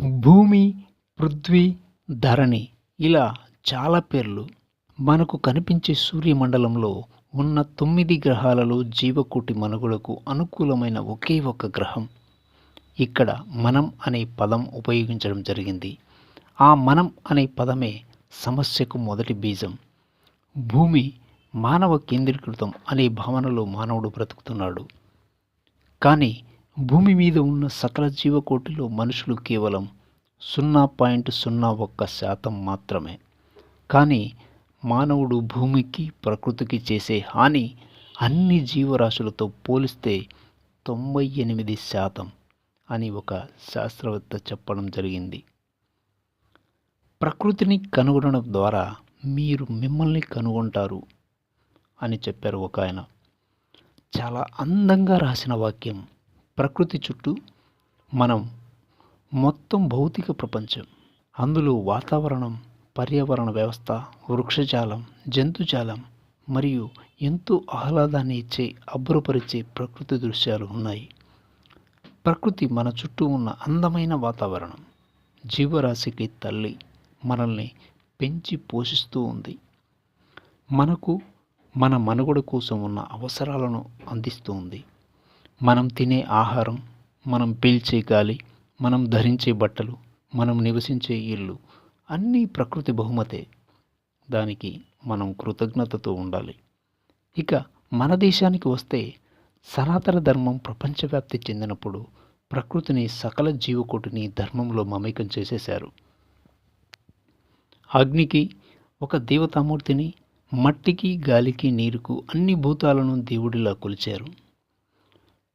భూమి పృథ్వీ ధరణి ఇలా చాలా పేర్లు మనకు కనిపించే సూర్యమండలంలో ఉన్న తొమ్మిది గ్రహాలలో జీవకోటి మనుగడకు అనుకూలమైన ఒకే ఒక గ్రహం. ఇక్కడ మనం అనే పదం ఉపయోగించడం జరిగింది. ఆ మనం అనే పదమే సమస్యకు మొదటి బీజం. భూమి మానవ కేంద్రీకృతం అనే భావనలో మానవుడు బ్రతుకుతున్నాడు. కానీ భూమి మీద ఉన్న సకల జీవకోటిలో మనుషులు కేవలం సున్నా పాయింట్ సున్నా ఒక్క శాతం మాత్రమే. కానీ మానవుడు భూమికి ప్రకృతికి చేసే హాని అన్ని జీవరాశులతో పోలిస్తే తొంభై ఎనిమిది శాతం అని ఒక శాస్త్రవేత్త చెప్పడం జరిగింది. ప్రకృతిని కనుగొనడం ద్వారా మీరు మిమ్మల్ని కనుగొంటారు అని చెప్పారు ఒక ఆయన. చాలా అందంగా రాసిన వాక్యం ప్రకృతి చుట్టూ మనం మొత్తం భౌతిక ప్రపంచం. అందులో వాతావరణం పర్యావరణ వ్యవస్థ వృక్షజాలం జంతుజాలం మరియు ఎంతో ఆహ్లాదాన్ని ఇచ్చే అబ్బురపరిచే ప్రకృతి దృశ్యాలు ఉన్నాయి. ప్రకృతి మన చుట్టూ ఉన్న అందమైన వాతావరణం. జీవరాశికి తల్లి మనల్ని పెంచి పోషిస్తూ ఉంది. మనకు మన మనుగడ కోసం ఉన్న అవసరాలను అందిస్తూ ఉంది. మనం తినే ఆహారం మనం పీల్చే గాలి మనం ధరించే బట్టలు మనం నివసించే ఇల్లు అన్నీ ప్రకృతి బహుమతే. దానికి మనం కృతజ్ఞతతో ఉండాలి. ఇక మన దేశానికి వస్తే సనాతన ధర్మం ప్రపంచవ్యాప్తి చెందినప్పుడు ప్రకృతిని సకల జీవకోటిని ధర్మంలో మమేకం చేసేశారు. అగ్నికి ఒక దేవతామూర్తిని మట్టికి గాలికి నీరుకు అన్ని భూతాలను దేవుడిలా కొలిచారు.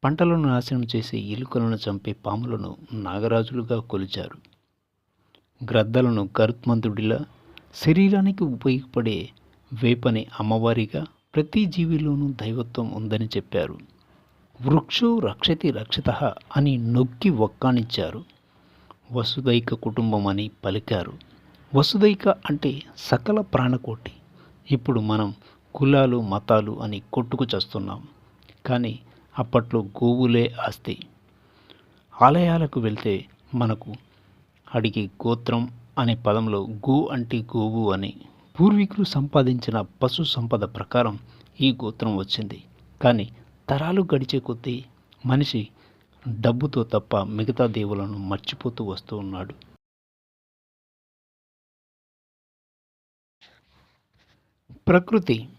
పంటలను నాశనం చేసే ఎలుకలను చంపే పాములను నాగరాజులుగా కొలిచారు. గ్రద్దలను గరుత్మంతుడిలా శరీరానికి ఉపయోగపడే వేపని అమ్మవారిగా ప్రతి జీవిలోనూ దైవత్వం ఉందని చెప్పారు. వృక్షో రక్షతి రక్షిత అని నొక్కి ఒక్కానిచ్చారు వసుదైక కుటుంబం అని పలికారు. వసుదైక అంటే సకల ప్రాణకోటి. ఇప్పుడు మనం కులాలు మతాలు అని కొట్టుకు చస్తున్నాం. కానీ అప్పట్లో గోవులే ఆస్తి. ఆలయాలకు వెళ్తే మనకు అడిగే గోత్రం అనే పదంలో గో అంటే గోవు అని. పూర్వీకులు సంపాదించిన పశు సంపద ప్రకారం ఈ గోత్రం వచ్చింది. కానీ తరాలు గడిచే కొద్దీ మనిషి డబ్బుతో తప్ప మిగతా దేవులను మర్చిపోతూ వస్తూ ఉన్నాడు. ప్రకృతి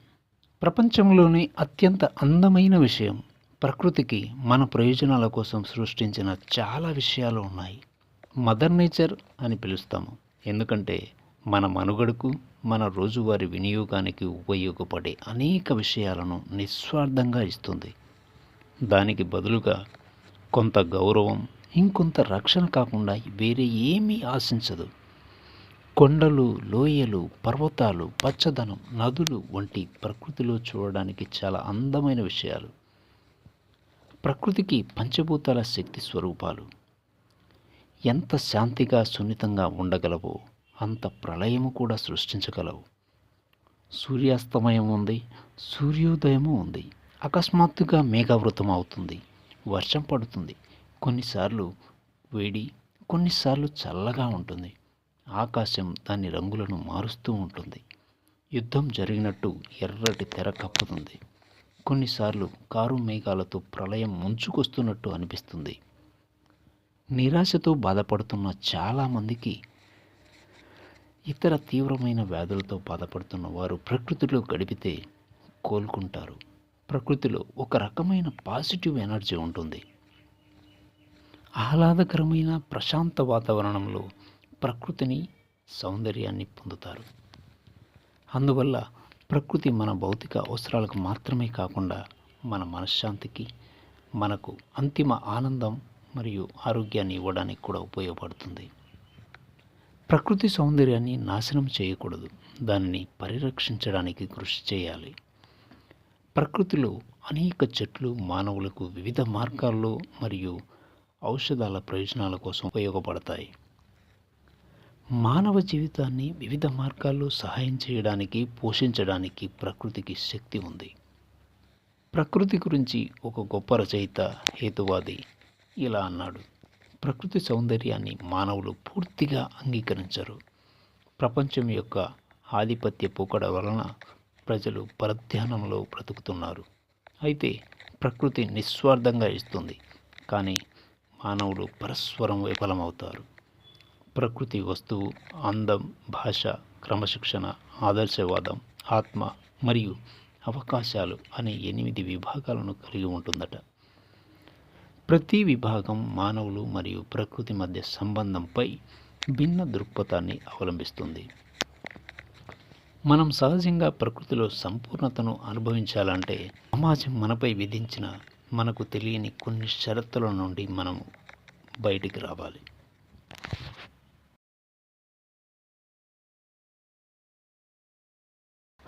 ప్రపంచంలోనే అత్యంత అందమైన విషయం. ప్రకృతికి మన ప్రయోజనాల కోసం సృష్టించిన చాలా విషయాలు ఉన్నాయి. మదర్ నేచర్ అని పిలుస్తాము. ఎందుకంటే మన మనుగడకు మన రోజువారి వినియోగానికి ఉపయోగపడే అనేక విషయాలను నిస్వార్థంగా ఇస్తుంది. దానికి బదులుగా కొంత గౌరవం ఇంకొంత రక్షణ కాకుండా వేరే ఏమీ ఆశించదు. కొండలు లోయలు పర్వతాలు పచ్చదనం నదులు వంటి ప్రకృతిలో చూడడానికి చాలా అందమైన విషయాలు. ప్రకృతికి పంచభూతాల శక్తి స్వరూపాలు. ఎంత శాంతిగా సున్నితంగా ఉండగలవో అంత ప్రళయము కూడా సృష్టించగలవు. సూర్యాస్తమయం ఉంది సూర్యోదయము ఉంది. అకస్మాత్తుగా మేఘావృతం అవుతుంది వర్షం పడుతుంది. కొన్నిసార్లు వేడి కొన్నిసార్లు చల్లగా ఉంటుంది. ఆకాశం దాని రంగులను మారుస్తూ ఉంటుంది. యుద్ధం జరిగినట్టు ఎర్రటి తెర కప్పుతుంది. కొన్నిసార్లు కారు మేఘాలతో ప్రళయం ముంచుకొస్తున్నట్టు అనిపిస్తుంది. నిరాశతో బాధపడుతున్న చాలామందికి ఇతర తీవ్రమైన వ్యాధులతో బాధపడుతున్న వారు ప్రకృతిలో గడిపితే కోలుకుంటారు. ప్రకృతిలో ఒక రకమైన పాజిటివ్ ఎనర్జీ ఉంటుంది. ఆహ్లాదకరమైన ప్రశాంత వాతావరణంలో ప్రకృతిని సౌందర్యాన్ని పొందుతారు. అందువల్ల ప్రకృతి మన భౌతిక అవసరాలకు మాత్రమే కాకుండా మన మనశ్శాంతికి మనకు అంతిమ ఆనందం మరియు ఆరోగ్యాన్ని ఇవ్వడానికి కూడా ఉపయోగపడుతుంది. ప్రకృతి సౌందర్యాన్ని నాశనం చేయకూడదు. దానిని పరిరక్షించడానికి కృషి చేయాలి. ప్రకృతిలో అనేక చెట్లు మానవులకు వివిధ మార్గాల్లో మరియు ఔషధాల ప్రయోజనాల కోసం ఉపయోగపడతాయి. మానవ జీవితాన్ని వివిధ మార్గాల్లో సహాయం చేయడానికి పోషించడానికి ప్రకృతికి శక్తి ఉంది. ప్రకృతి గురించి ఒక గొప్ప రచయిత హేతువాది ఇలా అన్నాడు. ప్రకృతి సౌందర్యాన్ని మానవులు పూర్తిగా అంగీకరించరు. ప్రపంచం యొక్క ఆధిపత్య పోకడ వలన ప్రజలు పరధ్యానంలో బ్రతుకుతున్నారు. అయితే ప్రకృతి నిస్వార్థంగా ఇస్తుంది. కానీ మానవులు పరస్పరం విఫలమవుతారు. ప్రకృతి వస్తువు అందం భాష క్రమశిక్షణ ఆదర్శవాదం ఆత్మ మరియు అవకాశాలు అనే ఎనిమిది విభాగాలను కలిగి ఉంటుందట. ప్రతి విభాగం మానవులు మరియు ప్రకృతి మధ్య సంబంధంపై భిన్న దృక్పథాన్ని అవలంబిస్తుంది. మనం సహజంగా ప్రకృతిలో సంపూర్ణతను అనుభవించాలంటే సమాజం మనపై విధించిన మనకు తెలియని కొన్ని షరతుల నుండి మనం బయటికి రావాలి.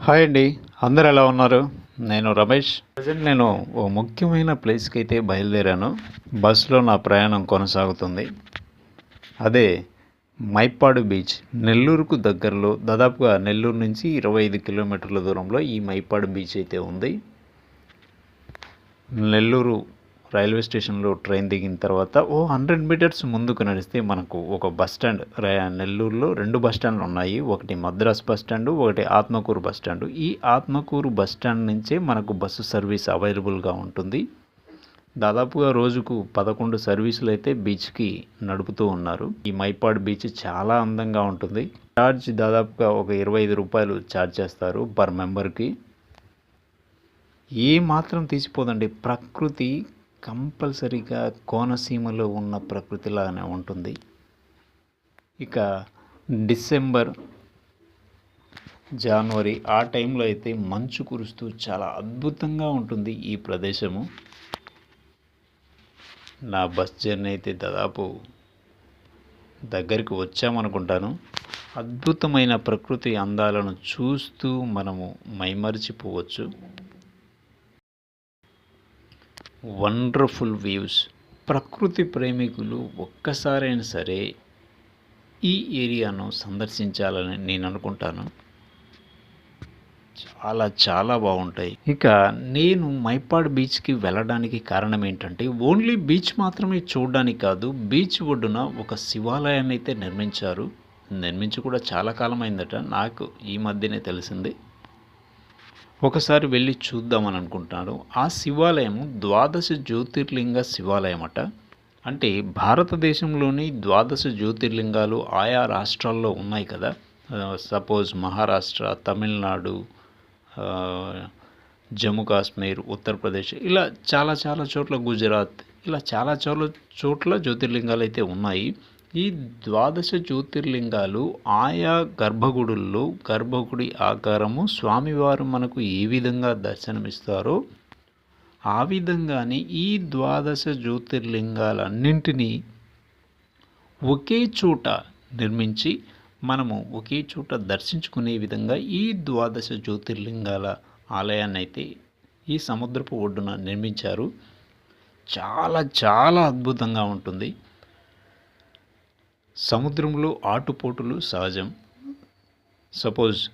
హాయ్ అండి. అందరు ఎలా ఉన్నారు? నేను రమేష్. ప్రజెంట్ నేను ఓ ముఖ్యమైన ప్లేస్కి అయితే బయలుదేరాను. బస్సులో నా ప్రయాణం కొనసాగుతుంది. అదే మైపాడు బీచ్. నెల్లూరుకు దగ్గరలో దాదాపుగా నెల్లూరు నుంచి ఇరవై ఐదు కిలోమీటర్ల దూరంలో ఈ మైపాడు బీచ్ అయితే ఉంది. నెల్లూరు రైల్వే స్టేషన్లో ట్రైన్ దిగిన తర్వాత ఓ హండ్రెడ్ మీటర్స్ ముందుకు నడిస్తే మనకు ఒక బస్ స్టాండ్ నెల్లూరులో రెండు బస్ స్టాండ్లు ఉన్నాయి. ఒకటి మద్రాస్ బస్ స్టాండ్ ఒకటి ఆత్మకూరు బస్ స్టాండ్. ఈ ఆత్మకూరు బస్ స్టాండ్ నుంచే మనకు బస్సు సర్వీస్ అవైలబుల్గా ఉంటుంది. దాదాపుగా రోజుకు పదకొండు సర్వీసులు అయితే బీచ్కి నడుపుతూ ఉన్నారు. ఈ మైపాడ్ బీచ్ చాలా అందంగా ఉంటుంది. ఛార్జ్ దాదాపుగా ఒక ఇరవై ఐదు రూపాయలు ఛార్జ్ చేస్తారు పర్ మెంబర్కి. ఏ మాత్రం తీసిపోదండి. ప్రకృతి కంపల్సరీగా కోనసీమలో ఉన్న ప్రకృతిలాగానే ఉంటుంది. ఇక డిసెంబర్ జనవరి ఆ టైంలో అయితే మంచు కురుస్తూ చాలా అద్భుతంగా ఉంటుంది ఈ ప్రదేశము. నా బస్ జర్నీ అయితే దాదాపు దగ్గరికి వచ్చామనుకుంటాను. అద్భుతమైన ప్రకృతి అందాలను చూస్తూ మనము మైమరిచిపోవచ్చు. Wonderful views. ప్రకృతి ప్రేమికులు ఒక్కసారైనా సరే ఈ ఏరియాను సందర్శించాలని నేను అనుకుంటాను. చాలా చాలా బాగుంటాయి. ఇక నేను మైపాడ్ బీచ్కి వెళ్ళడానికి కారణం ఏంటంటే ఓన్లీ బీచ్ మాత్రమే చూడడానికి కాదు బీచ్ ఒడ్డున ఒక శివాలయాన్ని అయితే నిర్మించారు. నిర్మించి కూడా చాలా కాలం అయిందట. నాకు ఈ మధ్యనే తెలిసింది. ఒకసారి వెళ్ళి చూద్దామని అనుకుంటున్నాను ఆ శివాలయం ద్వాదశ జ్యోతిర్లింగ శివాలయం అట అంటే భారతదేశంలోని ద్వాదశ జ్యోతిర్లింగాలు ఆయా రాష్ట్రాల్లో ఉన్నాయి కదా. సపోజ్ మహారాష్ట్ర తమిళనాడు జమ్మూ కాశ్మీర్ ఉత్తరప్రదేశ్ ఇలా చాలా చాలా చోట్ల గుజరాత్ ఇలా చాలా చాలా చోట్ల జ్యోతిర్లింగాలు అయితే ఉన్నాయి. ఈ ద్వాదశ జ్యోతిర్లింగాలు ఆయా గర్భగుడుల్లో గర్భగుడి ఆకారము స్వామివారు మనకు ఏ విధంగా దర్శనమిస్తారో ఆ విధంగానే ఈ ద్వాదశ జ్యోతిర్లింగాలన్నింటినీ ఒకే చోట నిర్మించి మనము ఒకే చోట దర్శించుకునే విధంగా ఈ ద్వాదశ జ్యోతిర్లింగాల ఆలయాన్ని అయితే ఈ సముద్రపు ఒడ్డున నిర్మించారు. చాలా చాలా అద్భుతంగా ఉంటుంది. సముద్రంలో ఆటుపోటులు సహజం. సపోజ్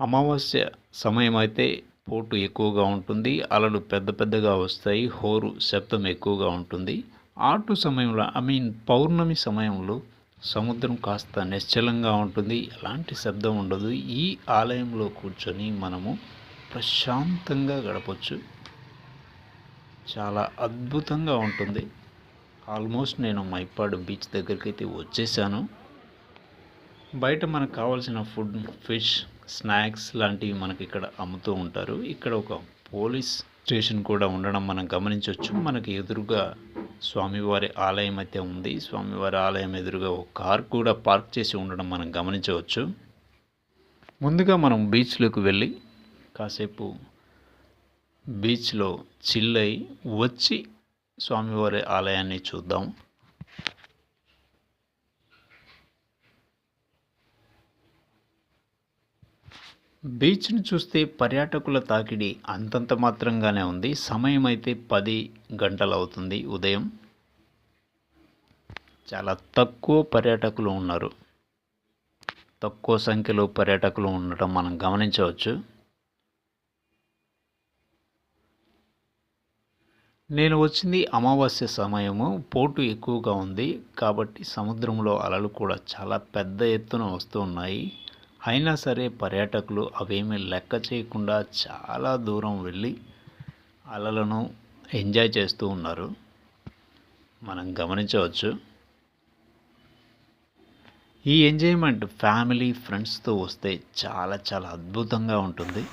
అమావాస్య సమయం అయితే పోటు ఎక్కువగా ఉంటుంది అలలు పెద్ద పెద్దగా వస్తాయి హోరు శబ్దం ఎక్కువగా ఉంటుంది. ఆటు సమయంలో ఐ మీన్ పౌర్ణమి సమయంలో సముద్రం కాస్త నిశ్చలంగా ఉంటుంది ఎలాంటి శబ్దం ఉండదు. ఈ ఆలయంలో కూర్చొని మనము ప్రశాంతంగా గడపచ్చు. చాలా అద్భుతంగా ఉంటుంది. ఆల్మోస్ట్ నేను మైపాడు బీచ్ దగ్గరికి అయితే వచ్చేసాను. బయట మనకు కావాల్సిన ఫుడ్ ఫిష్ స్నాక్స్ లాంటివి మనకి ఇక్కడ అమ్ముతూ ఉంటారు. ఇక్కడ ఒక పోలీస్ స్టేషన్ కూడా ఉండడం మనం గమనించవచ్చు మనకి ఎదురుగా స్వామివారి ఆలయం అయితే ఉంది. స్వామివారి ఆలయం ఎదురుగా ఒక కార్ కూడా పార్క్ చేసి ఉండడం మనం గమనించవచ్చు. ముందుగా మనం బీచ్లోకి వెళ్ళి కాసేపు బీచ్లో చిల్లై వచ్చి స్వామివారి ఆలయాన్ని చూద్దాం. బీచ్ని చూస్తే పర్యాటకుల తాకిడి అంతంత మాత్రంగానే ఉంది. సమయం అయితే పది గంటలు అవుతుంది ఉదయం. చాలా తక్కువ పర్యాటకులు ఉన్నారు. తక్కువ సంఖ్యలో పర్యాటకులు ఉండటం మనం గమనించవచ్చు. నేను వచ్చింది అమావాస్య సమయము పోటు ఎక్కువగా ఉంది కాబట్టి సముద్రంలో అలలు కూడా చాలా పెద్ద ఎత్తున వస్తూ ఉన్నాయి. అయినా సరే పర్యాటకులు అవేమీ లెక్క చేయకుండా చాలా దూరం వెళ్ళి అలలను ఎంజాయ్ చేస్తూ ఉన్నారు. మనం గమనించవచ్చు. ఈ ఎంజాయ్మెంట్ ఫ్యామిలీ ఫ్రెండ్స్తో వస్తే చాలా చాలా అద్భుతంగా ఉంటుంది.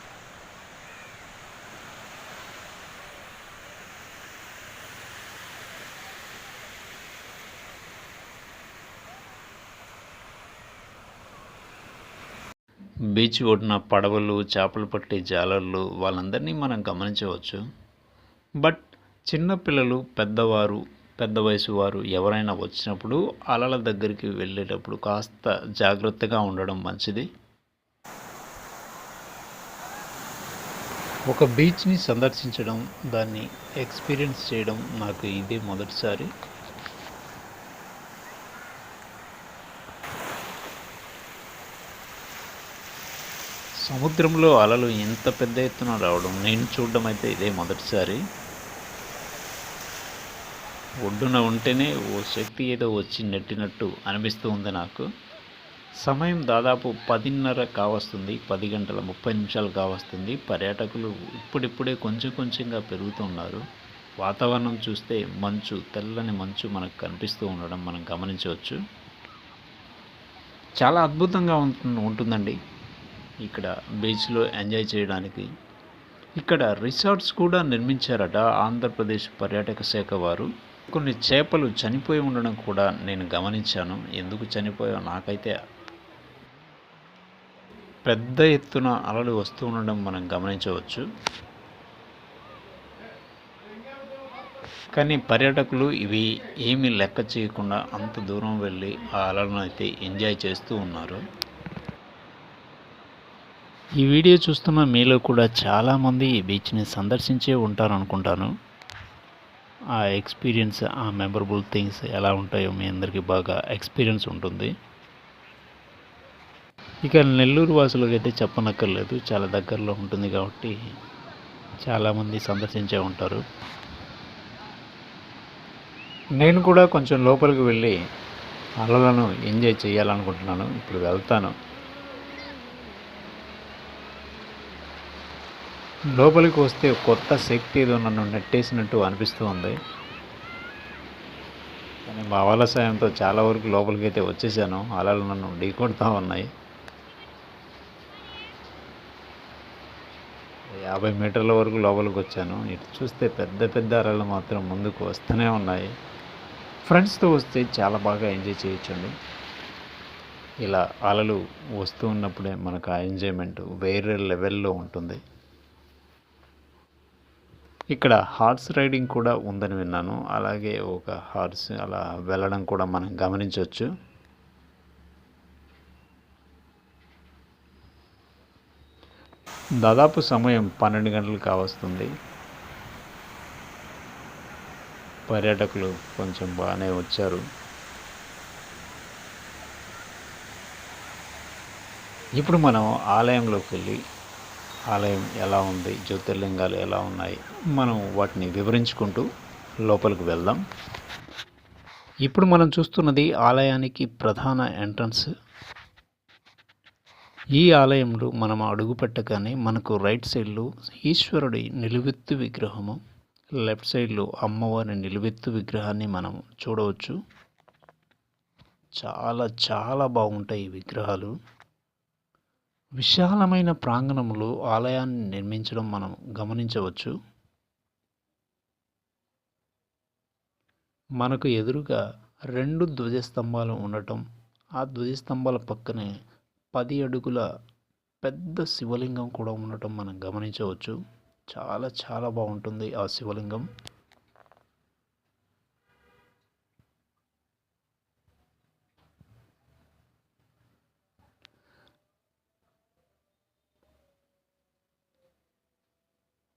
బీచ్ ఒడ్డున పడవలు చేపలు పట్టే జాలర్లు వాళ్ళందరినీ మనం గమనించవచ్చు. బట్ చిన్నపిల్లలు పెద్దవారు పెద్ద వయసు వారు ఎవరైనా వచ్చినప్పుడు అలల దగ్గరికి వెళ్ళేటప్పుడు కాస్త జాగ్రత్తగా ఉండడం మంచిది. ఒక బీచ్ని సందర్శించడం దాన్ని ఎక్స్పీరియన్స్ చేయడం నాకు ఇదే మొదటిసారి. సముద్రంలో అలలు ఎంత పెద్ద ఎత్తున రావడం? నేను చూడడం అయితే ఇదే మొదటిసారి. ఒడ్డున ఉంటేనే ఓ శక్తి ఏదో వచ్చి నెట్టినట్టు అనిపిస్తూ ఉంది నాకు. సమయం దాదాపు పదిన్నర కావస్తుంది పది గంటల ముప్పై నిమిషాలు కావస్తుంది. పర్యాటకులు ఇప్పుడిప్పుడే కొంచెం కొంచెంగా పెరుగుతున్నారు. వాతావరణం చూస్తే మంచు తెల్లని మంచు మనకు కనిపిస్తూ ఉండడం మనం గమనించవచ్చు. చాలా అద్భుతంగా ఉంటుందండి. ఇక్కడ బీచ్లో ఎంజాయ్ చేయడానికి. ఇక్కడ రిసార్ట్స్ కూడా నిర్మించారట ఆంధ్రప్రదేశ్ పర్యాటక శాఖ వారు. కొన్ని చేపలు చనిపోయి ఉండడం కూడా నేను గమనించాను. ఎందుకు చనిపోయా నాకైతే పెద్ద ఎత్తున అలలు వస్తూ ఉండడం మనం గమనించవచ్చు. కానీ పర్యాటకులు ఇవి ఏమీ లెక్క చేయకుండా అంత దూరం వెళ్ళి ఆ అలలను అయితే ఎంజాయ్ చేస్తూ ఉన్నారు. ఈ వీడియో చూస్తున్న మీలో కూడా చాలామంది ఈ బీచ్ని సందర్శించే ఉంటారు అనుకుంటాను ఆ ఎక్స్పీరియన్స్ ఆ మెమరబుల్ థింగ్స్ ఎలా ఉంటాయో మీ అందరికీ బాగా ఎక్స్పీరియన్స్ ఉంటుంది. ఇక నెల్లూరు వాసులకు అయితే చెప్పనక్కర్లేదు. చాలా దగ్గరలో ఉంటుంది కాబట్టి చాలామంది సందర్శించే ఉంటారు. నేను కూడా కొంచెం లోపలికి వెళ్ళి అలలను ఎంజాయ్ చేయాలనుకుంటున్నాను. ఇప్పుడు వెళ్తాను. లోపలికి వస్తే కొత్త శక్తి ఏదో నన్ను నెట్టేసినట్టు అనిపిస్తూ ఉంది. కానీ భావాల సాయంతో చాలా వరకు లోపలికి అయితే వచ్చేసాను. అలలు నన్ను ఢీకొడుతూ ఉన్నాయి. యాభై మీటర్ల వరకు లోపలికి వచ్చాను. ఇటు చూస్తే పెద్ద పెద్ద అలలు మాత్రం ముందుకు వస్తూనే ఉన్నాయి. ఫ్రెండ్స్తో వస్తే చాలా బాగా ఎంజాయ్ చేయొచ్చండి. ఇలా అలలు వస్తూ ఉన్నప్పుడే మనకు ఆ ఎంజాయ్మెంట్ వేరే లెవెల్లో ఉంటుంది. ఇక్కడ హార్స్ రైడింగ్ కూడా ఉందని విన్నాను. అలాగే ఒక హార్స్ అలా వెళ్ళడం కూడా మనం గమనించవచ్చు. దాదాపు సమయం పన్నెండు గంటలు కావస్తుంది. పర్యాటకులు కొంచెం బాగానే వచ్చారు. ఇప్పుడు మనం ఆలయంలోకి వెళ్ళి ఆలయం ఎలా ఉంది? జ్యోతిర్లింగాలు ఎలా ఉన్నాయి? మనం వాటిని వివరించుకుంటూ లోపలికి వెళ్దాం. ఇప్పుడు మనం చూస్తున్నది ఆలయానికి ప్రధాన ఎంట్రన్స్. ఈ ఆలయంలో మనం అడుగు పెట్టగానే మనకు రైట్ సైడ్లో ఈశ్వరుడి నిలువెత్తు విగ్రహము లెఫ్ట్ సైడ్లో అమ్మవారి నిలువెత్తు విగ్రహాన్ని మనం చూడవచ్చు. చాలా చాలా బాగుంటాయి ఈ విగ్రహాలు. విశాలమైన ప్రాంగణంలో ఆలయాన్ని నిర్మించడం మనం గమనించవచ్చు. మనకు ఎదురుగా రెండు ధ్వజస్తంభాలు ఉండటం ఆ ధ్వజస్తంభాల పక్కనే పది అడుగుల పెద్ద శివలింగం కూడా ఉండటం మనం గమనించవచ్చు. చాలా చాలా బాగుంటుంది ఆ శివలింగం.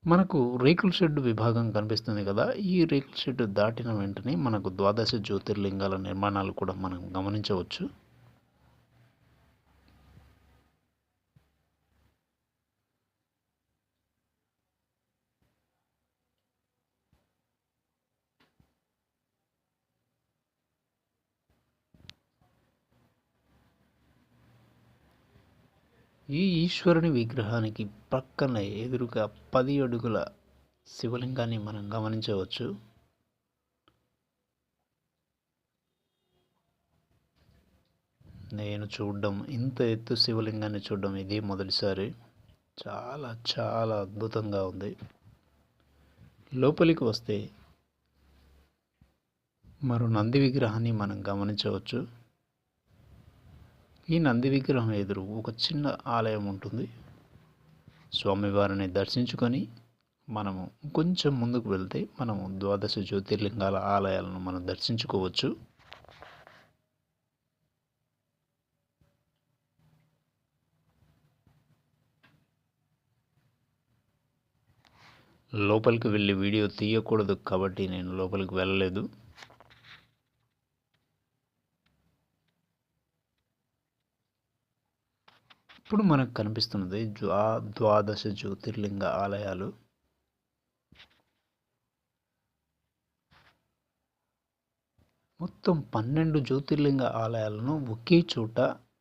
మనకు రేకుల షెడ్ విభాగం కనిపిస్తుంది కదా. ఈ రేకుల షెడ్ దాటిన వెంటనే మనకు ద్వాదశ జ్యోతిర్లింగాల నిర్మాణాలు కూడా మనం గమనించవచ్చు. ఈ ఈశ్వరుని విగ్రహానికి పక్కన ఎదురుగా పది అడుగుల శివలింగాన్ని మనం గమనించవచ్చు. నేను చూడడం ఇంత ఎత్తు శివలింగాన్ని చూడడం ఇదే మొదటిసారి. చాలా చాలా అద్భుతంగా ఉంది. లోపలికి వస్తే మరో నంది విగ్రహాన్ని మనం గమనించవచ్చు. ఈ నంది విగ్రహం ఎదురు ఒక చిన్న ఆలయం ఉంటుంది. స్వామివారిని దర్శించుకొని మనము కొంచెం ముందుకు వెళ్తే మనము ద్వాదశ జ్యోతిర్లింగాల ఆలయాలను మనం దర్శించుకోవచ్చు. లోపలికి వెళ్ళి వీడియో తీయకూడదు కాబట్టి నేను లోపలికి వెళ్ళలేదు. ఇప్పుడు మనకు కనిపిస్తున్నది ద్వా ద్వాదశ జ్యోతిర్లింగ ఆలయాలు. మొత్తం పన్నెండు జ్యోతిర్లింగ ఆలయాలను ఒకే చోట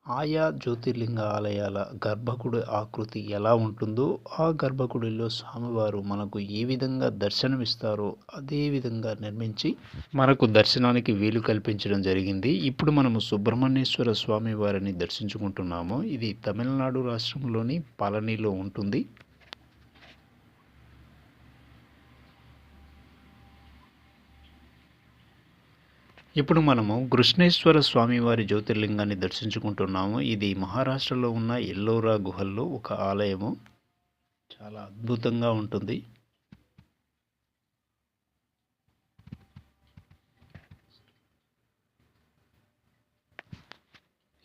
ఆయా జ్యోతిర్లింగ ఆలయాల గర్భగుడి ఆకృతి ఎలా ఉంటుందో ఆ గర్భగుడిలో స్వామివారు మనకు ఏ విధంగా దర్శనమిస్తారో అదే విధంగా నిర్మించి మనకు దర్శనానికి వీలు కల్పించడం జరిగింది. ఇప్పుడు మనము సుబ్రహ్మణ్యేశ్వర స్వామి వారిని దర్శించుకుంటున్నాము. ఇది తమిళనాడు రాష్ట్రంలోని పళనిలో ఉంటుంది. ఇప్పుడు మనము కృష్ణేశ్వర స్వామివారి జ్యోతిర్లింగాన్ని దర్శించుకుంటున్నాము. ఇది మహారాష్ట్రలో ఉన్న ఎల్లోరా గుహల్లో ఒక ఆలయము. చాలా అద్భుతంగా ఉంటుంది.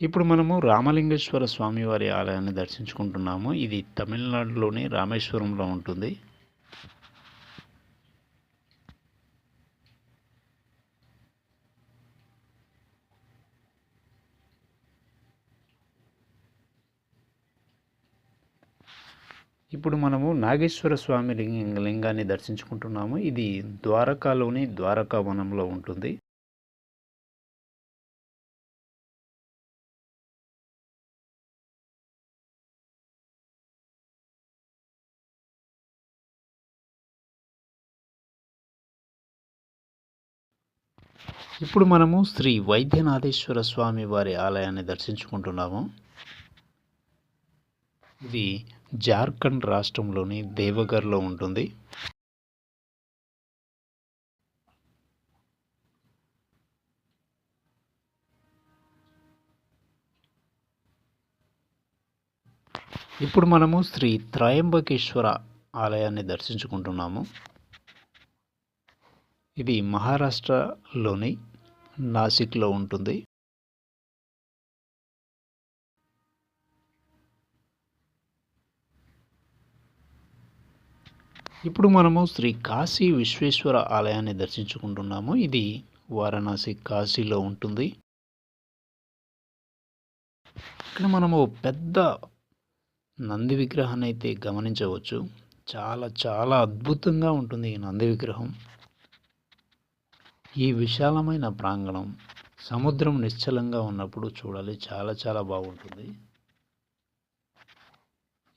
ఇప్పుడు మనము రామలింగేశ్వర స్వామివారి ఆలయాన్ని దర్శించుకుంటున్నాము. ఇది తమిళనాడులోని రామేశ్వరంలో ఉంటుంది. ఇప్పుడు మనము నాగేశ్వర స్వామి లింగ లింగాన్ని దర్శించుకుంటున్నాము. ఇది ద్వారకాలోని ద్వారకా వనంలో ఉంటుంది. ఇప్పుడు మనము శ్రీ వైద్యనాథేశ్వర స్వామి వారి ఆలయాన్ని దర్శించుకుంటున్నాము. ఇది జార్ఖండ్ రాష్ట్రంలోని దేవగర్లో ఉంటుంది. ఇప్పుడు మనము శ్రీ త్రయంబకేశ్వర ఆలయాన్ని దర్శించుకుంటున్నాము. ఇది మహారాష్ట్రలోని నాసిక్లో ఉంటుంది. ఇప్పుడు మనము శ్రీ కాశీ విశ్వేశ్వర ఆలయాన్ని దర్శించుకుంటున్నాము. ఇది వారణాసి కాశీలో ఉంటుంది. ఇక్కడ మనము పెద్ద నంది విగ్రహాన్ని అయితే గమనించవచ్చు. చాలా చాలా అద్భుతంగా ఉంటుంది ఈ నంది విగ్రహం. ఈ విశాలమైన ప్రాంగణం సముద్రం నిశ్చలంగా ఉన్నప్పుడు చూడాలి. చాలా చాలా బాగుంటుంది.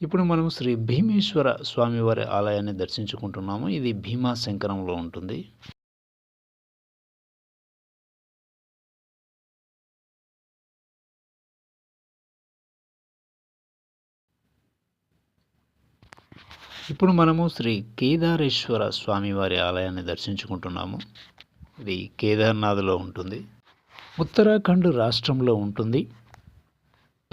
ఇప్పుడు మనం శ్రీ భీమేశ్వర స్వామివారి ఆలయాన్ని దర్శించుకుంటున్నాము. ఇది భీమా శంకరంలో ఉంటుంది. ఇప్పుడు మనము శ్రీ కేదారేశ్వర స్వామివారి ఆలయాన్ని దర్శించుకుంటున్నాము. ఇది కేదార్నాథ్లో ఉంటుంది. ఉత్తరాఖండ్ రాష్ట్రంలో ఉంటుంది.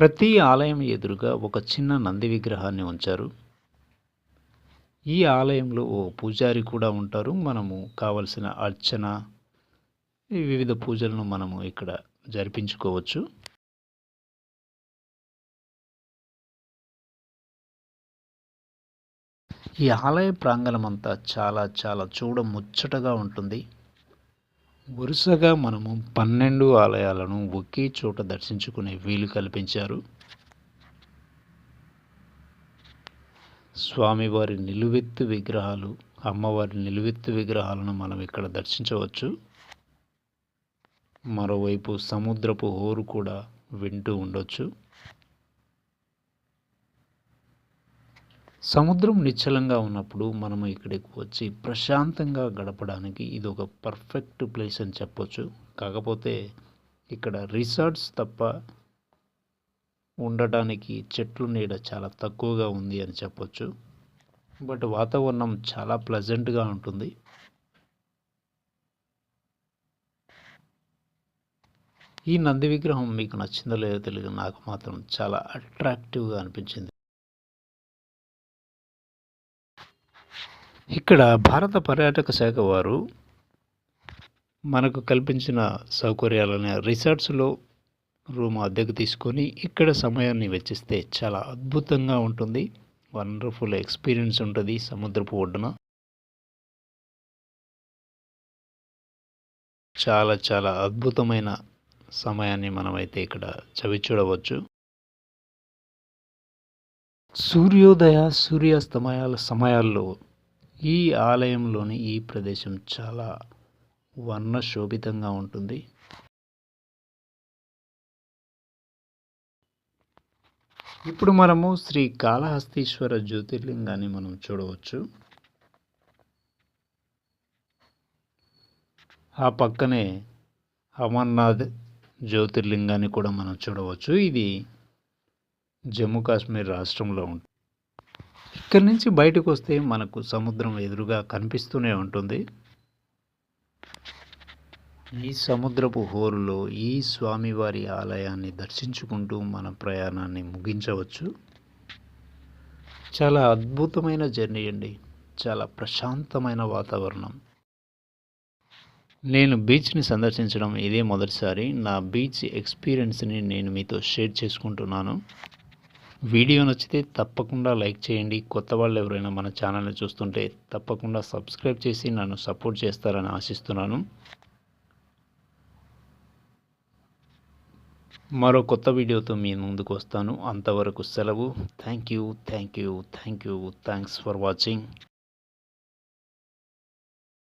ప్రతి ఆలయం ఎదురుగా ఒక చిన్న నంది విగ్రహాన్ని ఉంచారు. ఈ ఆలయంలో ఓ పూజారి కూడా ఉంటారు. మనము కావలసిన అర్చన వివిధ పూజలను మనము ఇక్కడ జరిపించుకోవచ్చు. ఈ ఆలయ ప్రాంగణం అంతా చాలా చాలా చూడ ముచ్చటగా ఉంటుంది. వరుసగా మనము పన్నెండు ఆలయాలను ఒకే చోట దర్శించుకునే వీలు కల్పించారు. స్వామివారి నిలువెత్తు విగ్రహాలు అమ్మవారి నిలువెత్తు విగ్రహాలను మనం ఇక్కడ దర్శించవచ్చు. మరోవైపు సముద్రపు హోరు కూడా వింటూ ఉండొచ్చు. సముద్రం నిశ్చలంగా ఉన్నప్పుడు మనము ఇక్కడికి వచ్చి ప్రశాంతంగా గడపడానికి ఇది ఒక పర్ఫెక్ట్ ప్లేస్ అని చెప్పొచ్చు. కాకపోతే ఇక్కడ రిసార్ట్స్ తప్ప ఉండటానికి చెట్లు నీడ చాలా తక్కువగా ఉంది అని చెప్పొచ్చు. బట్ వాతావరణం చాలా ప్లెజెంట్గా ఉంటుంది. ఈ నంది విగ్రహం మీకు నచ్చిందో లేదో తెలియదు నాకు మాత్రం చాలా అట్రాక్టివ్గా అనిపించింది. ఇక్కడ భారత పర్యాటక శాఖ వారు మనకు కల్పించిన సౌకర్యాలనే రిసార్ట్స్లో రూమ్ అద్దెకు తీసుకొని ఇక్కడ సమయాన్ని వెచ్చిస్తే చాలా అద్భుతంగా ఉంటుంది. వండర్ఫుల్ ఎక్స్పీరియన్స్ ఉంటుంది సముద్రపు ఒడ్డున. చాలా చాలా అద్భుతమైన సమయాన్ని మనమైతే ఇక్కడ చవి చూడవచ్చు. సూర్యోదయ సూర్యాస్తమయాల సమయాల్లో ఈ ఆలయంలోని ఈ ప్రదేశం చాలా వర్ణశోభితంగా ఉంటుంది. ఇప్పుడు మనము శ్రీ కాళహస్తీశ్వర జ్యోతిర్లింగాన్ని మనం చూడవచ్చు. ఆ పక్కనే అమర్నాథ్ జ్యోతిర్లింగాన్ని కూడా మనం చూడవచ్చు. ఇది జమ్మూ కాశ్మీర్ రాష్ట్రంలో ఉంటుంది ఇక్కడి నుంచి బయటకు వస్తే మనకు సముద్రం ఎదురుగా కనిపిస్తూనే ఉంటుంది. ఈ సముద్రపు హోరులో ఈ స్వామివారి ఆలయాన్ని దర్శించుకుంటూ మన ప్రయాణాన్ని ముగించవచ్చు. చాలా అద్భుతమైన జర్నీ అండి. చాలా ప్రశాంతమైన వాతావరణం. నేను బీచ్ని సందర్శించడం ఇదే మొదటిసారి. నా బీచ్ ఎక్స్పీరియన్స్ని నేను మీతో షేర్ చేసుకుంటున్నాను. వీడియో నచ్చితే తప్పకుండా లైక్ చేయండి. కొత్త వాళ్ళు ఎవరైనా మన ఛానల్ని చూస్తుంటే తప్పకుండా సబ్స్క్రైబ్ చేసి నన్ను సపోర్ట్ చేస్తారని ఆశిస్తున్నాను. మరో కొత్త వీడియోతో మీ ముందుకు వస్తాను. అంతవరకు సెలవు. Thank you thank you thank you thanks for watching